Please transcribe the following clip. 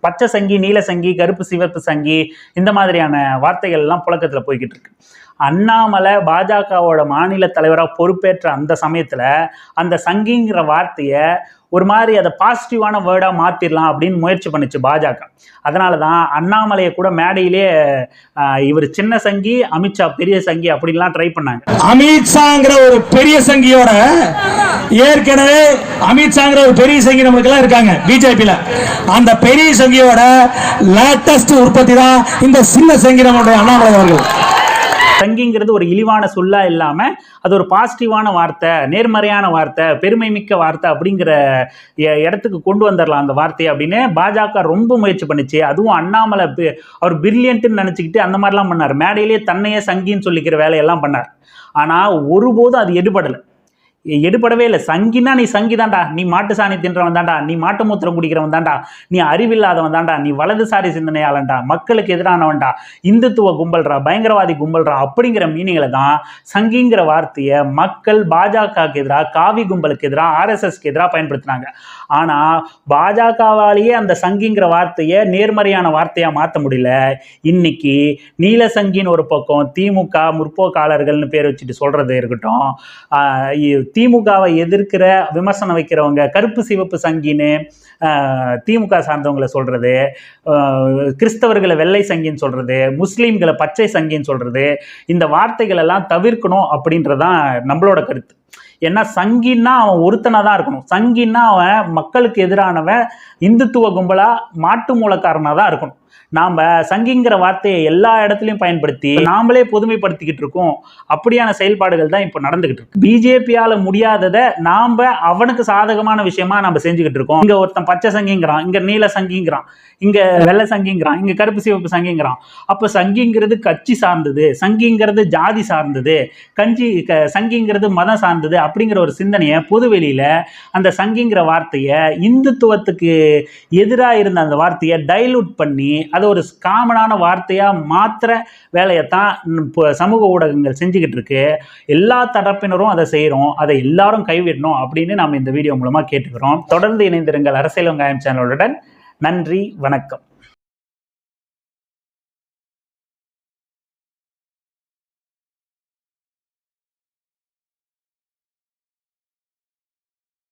பச்சை சங்கி நீல சங்கி கருப்பு சிவப்பு சங்கி இந்த மாதிரியான வார்த்தைகள் எல்லாம் புழக்கத்தில் போய்கிட்டு இருக்கு. அண்ணாமலை பாஜகவோட மாநில தலைவராக பொறுப்பேற்ற அந்த சமயத்தில் அந்த சங்கிங்கிற வார்த்தையை ஒரு மாதிரி அதை பாசிட்டிவான வேர்டாக மாற்றிடலாம் அப்படின்னு முயற்சி பண்ணுச்சு பாஜக. அதனால தான் அண்ணாமலையை கூட மேடையிலே இவர் சின்ன சங்கி அமித்ஷா பெரிய சங்கி அப்படின்லாம் ட்ரை பண்ணாங்க. அமித்ஷாங்கிற ஒரு பெரிய சங்கியோட ஏற்கனவே அமித்ஷாங்கிற ஒரு பெரிய சங்கி நம்மளுக்கெல்லாம் இருக்காங்க பிஜேபியில். அந்த பெரிய சங்கியோட லேட்டஸ்ட் உற்பத்தி தான் இந்த சின்ன சங்கி நம்மளுடைய அண்ணாமலை அவர்கள். சங்கிங்கிறது ஒரு இழிவான சொல்லா இல்லாம அது ஒரு பாசிட்டிவான வார்த்தை நேர்மறையான வார்த்தை பெருமை மிக்க வார்த்தை அப்படிங்கிற எ- இடத்துக்கு கொண்டு வந்துடலாம் அந்த வார்த்தையை அப்படின்னு பாஜக ரொம்ப முயற்சி பண்ணுச்சு. அதுவும் அண்ணாமலை அவர் பிரில்லியன்ட்னு நினச்சிக்கிட்டு அந்த மாதிரிலாம் பண்ணார். மேடையிலேயே தன்னையே சங்கின்னு சொல்லிக்கிற வேலையெல்லாம் பண்ணார். ஆனால் ஒருபோதும் அது எடுபடலை. எடுபடவே இல்லை. சங்கினா நீ சங்கி தான்டா நீ மாட்டு சாணி தின்றவன் தான்டா நீ மாட்டு மூத்திரம் குடிக்கிறவன் தான்டா நீ அறிவில்லாதவன் தான்டா நீ வலதுசாரி சிந்தனையாளன்டா. மக்களுக்கு எதிரானவன்டா. இந்துத்துவ கும்பல்றா பயங்கரவாதி கும்பல்றா அப்படிங்கிற மீனிங்கில் தான் சங்கிங்கிற வார்த்தையை மக்கள் பாஜகவுக்கு எதிராக காவி கும்பலுக்கு எதிராக ஆர்எஸ்எஸ்க்கு எதிராக பயன்படுத்தினாங்க. ஆனால் பாஜகவாலேயே அந்த சங்கிங்கிற வார்த்தையை நேர்மறையான வார்த்தையாக மாற்ற முடியல. இன்னைக்கு நீல சங்கின்னு ஒரு பக்கம் திமுக முற்போக்காளர்கள்னு பேர் வச்சுட்டு சொல்கிறது இருக்கட்டும் திமுகவை எதிர்க்கிற விமர்சனம் வைக்கிறவங்க கருப்பு சிவப்பு சங்கின்னு திமுக சார்ந்தவங்களை சொல்கிறது கிறிஸ்தவர்களை வெள்ளை சங்கின்னு சொல்கிறது முஸ்லீம்களை பச்சை சங்கின்னு சொல்கிறது இந்த வார்த்தைகள் எல்லாம் தவிர்க்கணும் அப்படின்றதான் நம்மளோட கருத்து. ஏன்னா சங்கின்னா அவன் ஒருத்தனாக தான் இருக்கணும். சங்கின்னா அவன் மக்களுக்கு எதிரானவன் இந்துத்துவ கும்பலாக மாட்டு மூலக்காரனாக தான் இருக்கணும். நாம் சங்கிங்கிற வார்த்தையை எல்லா இடத்துலையும் பயன்படுத்தி நாமளே பொதுமைப்படுத்திக்கிட்டு இருக்கோம். அப்படியான செயல்பாடுகள் தான் இப்போ நடந்துகிட்டு இருக்கு. பிஜேபியால முடியாததை நாம் அவனுக்கு சாதகமான விஷயமா நம்ம செஞ்சுக்கிட்டு இருக்கோம். இங்க ஒருத்தன் பச்சை சங்கிங்கிறான் இங்க நீல சங்கிங்கிறான் இங்க வெள்ளை சங்கிங்கிறான் இங்க கருப்பு சிவப்பு சங்கிங்கிறான். அப்போ சங்கிங்கிறது கட்சி சார்ந்தது சங்கிங்கிறது ஜாதி சார்ந்தது கஞ்சி சங்கிங்கிறது மதம் சார்ந்தது. அப்படிங்கிற ஒரு சிந்தனையை புதுவெளியில் அந்த சங்கிங்கிற வார்த்தையை இந்துத்துவத்துக்கு எதிராக இருந்த அந்த வார்த்தையை டைலூட் பண்ணி அதை ஒரு காமனான வார்த்தையாக மாத்திர வேலையைத்தான் இப்போ சமூக ஊடகங்கள் செஞ்சுக்கிட்டு இருக்கு. எல்லா தரப்பினரும் அதை செய்கிறோம் அதை எல்லாரும் கைவிடணும் அப்படின்னு நாம் இந்த வீடியோ மூலமாக கேட்டுக்கிறோம். தொடர்ந்து இணைந்திருங்கள் அரசியல் வெங்காயம் சேனலுடன். நன்றி வணக்கம்.